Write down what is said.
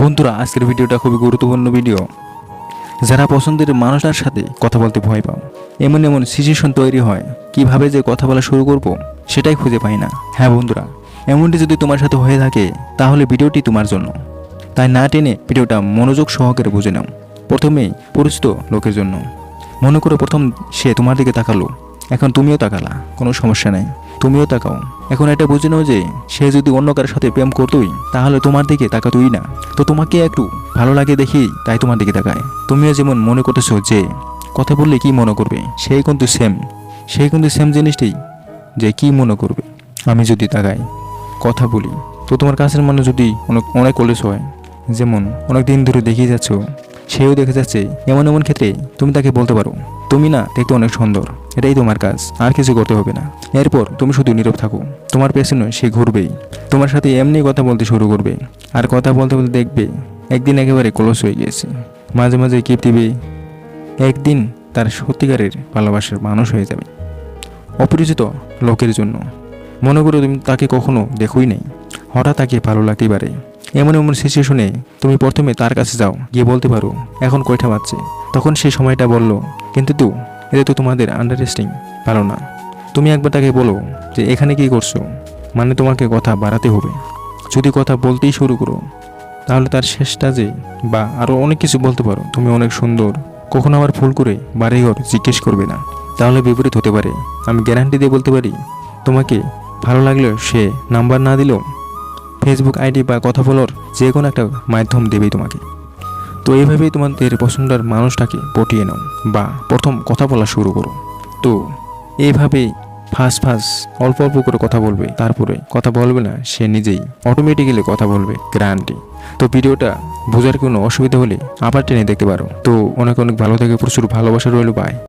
বন্ধুরা, আজকের ভিডিওটা খুবই গুরুত্বপূর্ণ ভিডিও। যারা পছন্দের মানুষটার সাথে কথা বলতে ভয় পাও, এমন এমন সিচুয়েশন তৈরি হয়, কীভাবে যে কথা বলা শুরু করব সেটাই খুঁজে পাই না। হ্যাঁ বন্ধুরা, এমনটি যদি তোমার সাথে হয়ে থাকে, তাহলে ভিডিওটি তোমার জন্য। তাই না টেনে ভিডিওটা মনোযোগ সহকারে বুঝে নাও। প্রথমেই পরিচিত লোকের জন্য। মনে করো প্রথম সে তোমার দিকে তাকালো। এখন তুমিও তাকালা, কোনো সমস্যা নেই। তুমিও তাকাও। এখন এটা বুঝে নাও যে, সে যদি অন্য কারোর সাথে প্রেম করতোই, তাহলে তোমার দিকে তাকাতোই না। তো তোমাকে একটু ভালো লাগে দেখেই তাই তোমার দিকে তাকায়। তুমিও যেমন মনে করতেছো যে, কথা বললে কি মনে করবে? সেই কিন্তু সেম সেই কিন্তু সেম জিনিসটাই যে কি মনে করবে? আমি যদি তাকাই, কথা বলি। তো তোমার কাছের মানুষ যদি অনেক অনেক কলেজ হয়, যেমন অনেক দিন ধরে দেখিয়ে যাচ্ছ, সেও দেখে যাচ্ছে, এমন এমন ক্ষেত্রে তুমি তাকে বলতে পারো। তুমি না দেখতে অনেক সুন্দর। এটাই তোমার কাজ, আর কিছু করতে হবে না। এরপর তুমি শুধু নীরব থাকো। তোমার পেছনে সে ঘুরবেই। তোমার সাথে এমনি কথা বলতে শুরু করবে। আর কথা বলতে বলতে দেখবে, একদিন একেবারে ক্লোজ হয়ে গিয়েছে। মাঝে মাঝে কিপ দিবে, একদিন তার সত্যিকারের ভালোবাসার মানুষ হয়ে যাবে। অপরিচিত লোকের জন্য। মনে করো তুমি তাকে কখনো দেখোই নাই। হঠাৎ তাকে ভালো লাগতেই পারে। এমন এমন সিচুয়েশনে তুমি প্রথমে তার কাছে যাও, গিয়ে বলতে পারো, এখন কয়টা বাজছে? তখন সে সময়টা বলল কিন্তু তো, এটা তো তোমাদের আন্ডারস্ট্যান্ডিং ভালো না। তুমি একবার তাকে বলো যে এখানে কি করছ মানে তোমাকে কথা বাড়াতে হবে। যদি কথা বলতেই শুরু করো, তাহলে তার শেষটা যে, বা আরও অনেক কিছু বলতে পারো। তুমি অনেক সুন্দর, কখনো আবার ভুল করে বাড়িঘর জিজ্ঞেস করবে না। তাহলে বিপরীত হতে পারে। আমি গ্যারান্টি দিয়ে বলতে পারি, তোমাকে ভালো লাগলেও সে নাম্বার না দিলেও ফেসবুক আইডি বা কথা বলার যে কোনো একটা মাধ্যম দেবেই তোমাকে। তো এইভাবেই তোমাদের পছন্দের মানুষটাকে পটিয়ে নাও বা প্রথম কথা বলা শুরু করো। তো এইভাবেই ফাঁস ফাঁস অল্প অল্প করে কথা বলবে, তারপরে কথা বলবে না, সে নিজেই অটোমেটিক্যালি কথা বলবে গ্যারান্টি তো ভিডিওটা বোঝার কোনো অসুবিধা হলে আবার টেনে দেখতে পারো। তো অনেক অনেক ভালো থেকে, প্রচুর ভালোবাসা রইল বাই